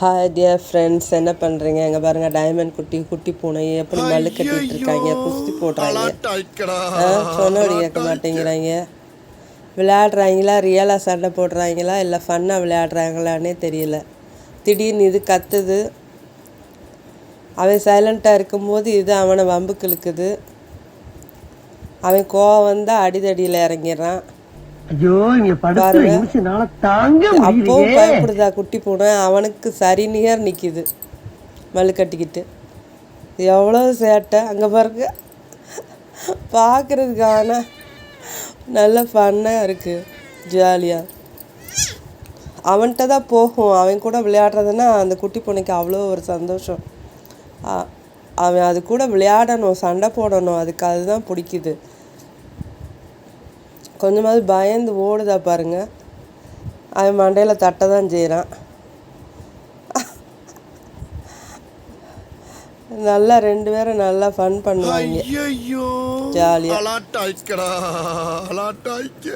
Hi dear friends என்ன பண்ணுறீங்க இங்கே பாருங்கள் டைமண்ட் குட்டி குட்டி பூனை எப்படி மல்லு கட்டிட்டு இருக்காங்க? குஸ்தி போடுறாங்க. சொன்னோடி கேட்க மாட்டேங்கிறாங்க. விளையாடுறாங்களா? ரியலாக சண்டை போடுறாங்களா? இல்லை ஃபன்னாக விளையாடுறாங்களான்னே தெரியல. திடீர்னு இது கத்துது. அவன் சைலண்ட்டாக இருக்கும்போது இது அவனை வம்புக்கு இழுக்குது. அவன் கோவம் வந்தால் அடிதடியில் இறங்கிடுறான். ஐயோ இங்க படுத்து தாங்க முடியலையே. பயப்படுதா குட்டி பூனை? அவனுக்கு சரி நிகர் நிற்கிது மல்லு கட்டிக்கிட்டு. எவ்வளோ சேட்டை? அங்கே பாருங்க. பார்க்குறதுக்கு ஆனால் நல்ல ஃபன்னாக இருக்குது ஜாலியாக அவன்கிட்ட தான் போகும். அவன் கூட விளையாடுறதுன்னா அந்த குட்டி பூனைக்கு அவ்வளோ ஒரு சந்தோஷம். அவன் அது கூட விளையாடணும் சண்டை போடணும். அதுக்கு அதுதான் பிடிக்குது. கொஞ்சமாவது பயந்து ஓடுதா பாருங்க. அவன் மண்டையில் தட்ட தான் செய்கிறான் நல்லா ரெண்டு பேரும் நல்லா ஃபன் பண்ணுவாங்க. ஐயோ ஜாலியா. அலாட்டாய்க்கடா அலாட்டாய்க்க.